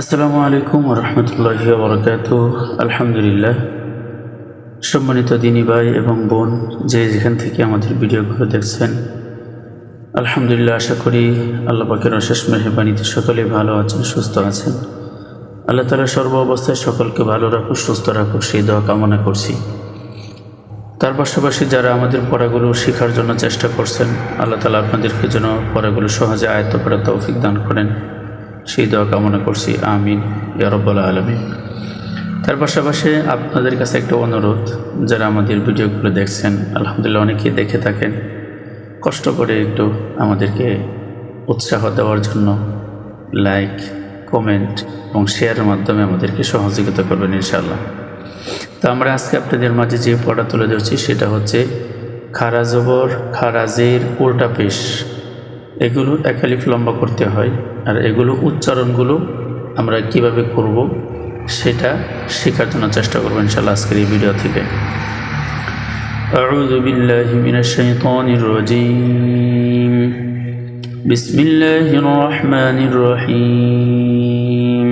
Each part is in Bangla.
আসসালামু আলাইকুম রহমতুল্লাহ বরকাত আলহামদুলিল্লাহ। সম্মানিত দিনী ভাই এবং বোন, যে যেখান থেকে আমাদের ভিডিওগুলো দেখছেন, আলহামদুলিল্লাহ আশা করি আল্লাহ পাকের অশেষ মেহরবানিতে সকলে ভালো আছেন, সুস্থ আছেন। আল্লাহ তালা সর্ব অবস্থায় সকলকে ভালো রাখুক, সুস্থ রাখুক, সেই দোয়া কামনা করছি। তার পাশাপাশি যারা আমাদের পড়াগুলো শেখার জন্য চেষ্টা করছেন, আল্লাহ তালা আপনাদেরকে যেন পড়াগুলো সহজে আয়ত্ত করার তৌফিক দান করেন। সেই দোয়া কামনা করছি, আমিন ইয়ারব্বাল আলমিন। তার পাশাপাশি আপনাদের কাছে একটা অনুরোধ, যারা আমাদের ভিডিওগুলো দেখছেন, আলহামদুলিল্লাহ অনেকেই দেখে থাকেন, কষ্ট করে একটু আমাদেরকে উৎসাহ দেওয়ার জন্য লাইক কমেন্ট এবং শেয়ারের মাধ্যমে আমাদেরকে সহযোগিতা করবেন ইনশাআল্লাহ। তো আমরা আজকে আপনাদের মাঝে যে পড়া তুলে ধরছি, সেটা হচ্ছে, খারাজবর, খারাজের উল্টা পেশ। এগুলো একালিফ লম্বা করতে হয় আর এগুলো উচ্চারণগুলো আমরা কিভাবে করব সেটা শেখার জন্য চেষ্টা করবো ইনশাল্লাহ আজকের এই ভিডিও থেকে أعوذ بالله من الشيطان الرجيم بسم الله الرحمن الرحيم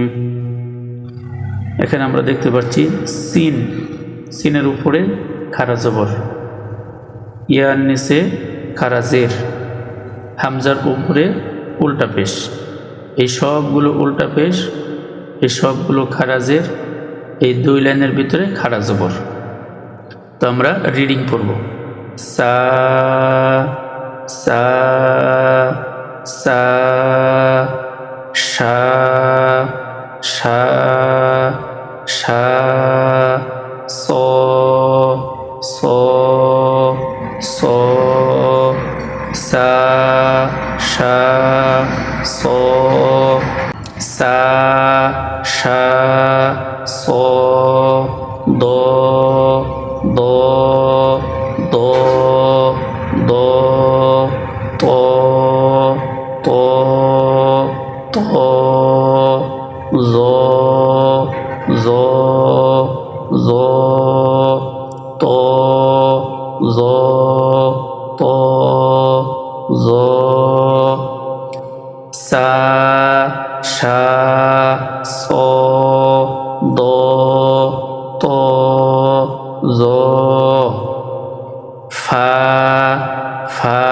এখানে আমরা দেখতে পাচ্ছি সিন সিনের উপরে খারা জবর ইয়ার নিচে খারাজের হামজার উপরে উল্টা পেশ। এই সবগুলো উল্টা পেশ, এই সবগুলো খারাজের, এই দুই লাইনের ভিতরে খারা জবর। তো আমরা রিডিং সা সা সা সা সা সা সা স সা সা স। সা সা দ ত জ ফা ফা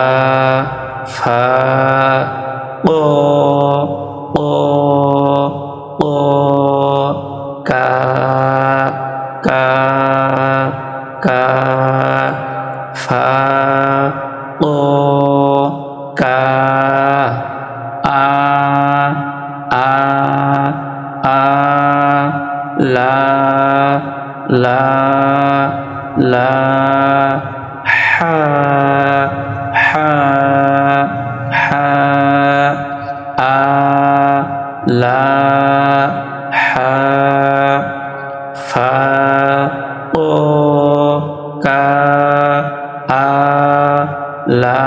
ফা প প প কা কা কা ফা লা লা হা হা হা, আ, লা, হা, ফা, ও, কা, আ, লা,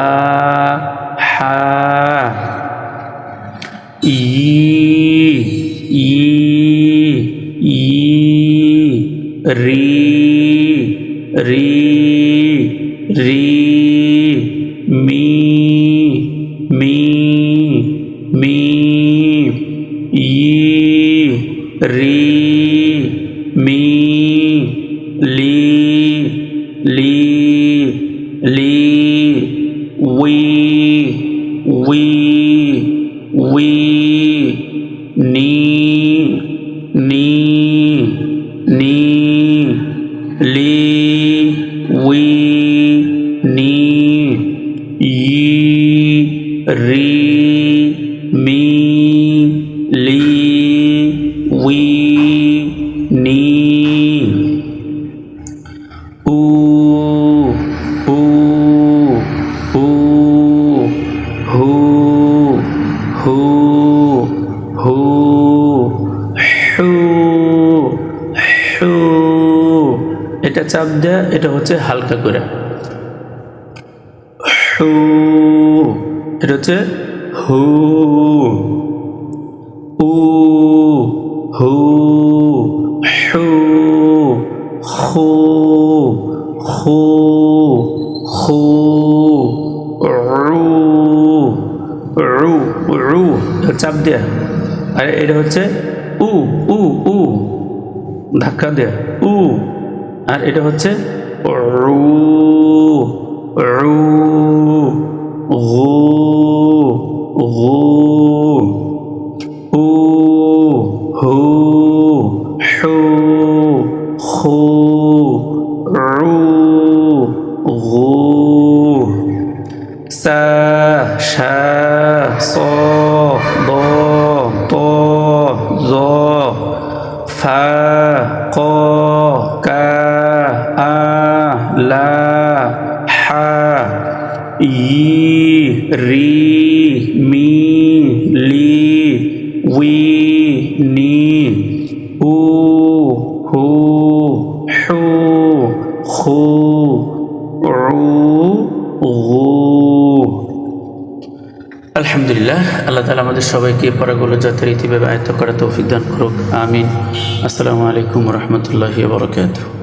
হা, ই ই ri ri ri mi mi mi yi ri mi li li li we we we ni ni নি লি উই নি ই রি মি এটা চাপ দেয়া, এটা হচ্ছে হালকা করে। হু, এটা হচ্ছে হু, উ, হু হু হু হু হু, রু রু রু চাপ দেয়া। আর এটা হচ্ছে উ উ উ, ধাক্কা দেয়া। উ আর এটা হচ্ছে রু রু গু গু উ হু হু খু রু গু সা শা স দ ত জ ফা ক কা আ লা হা ই রি মি লি উই নি উ হু হু খু রু গু আলহামদুলিল্লাহ, আল্লাহ তালা আমাদের সবাইকে পড়াগুলো যথারীতিভাবে আয়ত্ত করা তৌফিক দান করুক, আমিন। আসসালামু আলাইকুম রহমতুল্লাহি বরকাত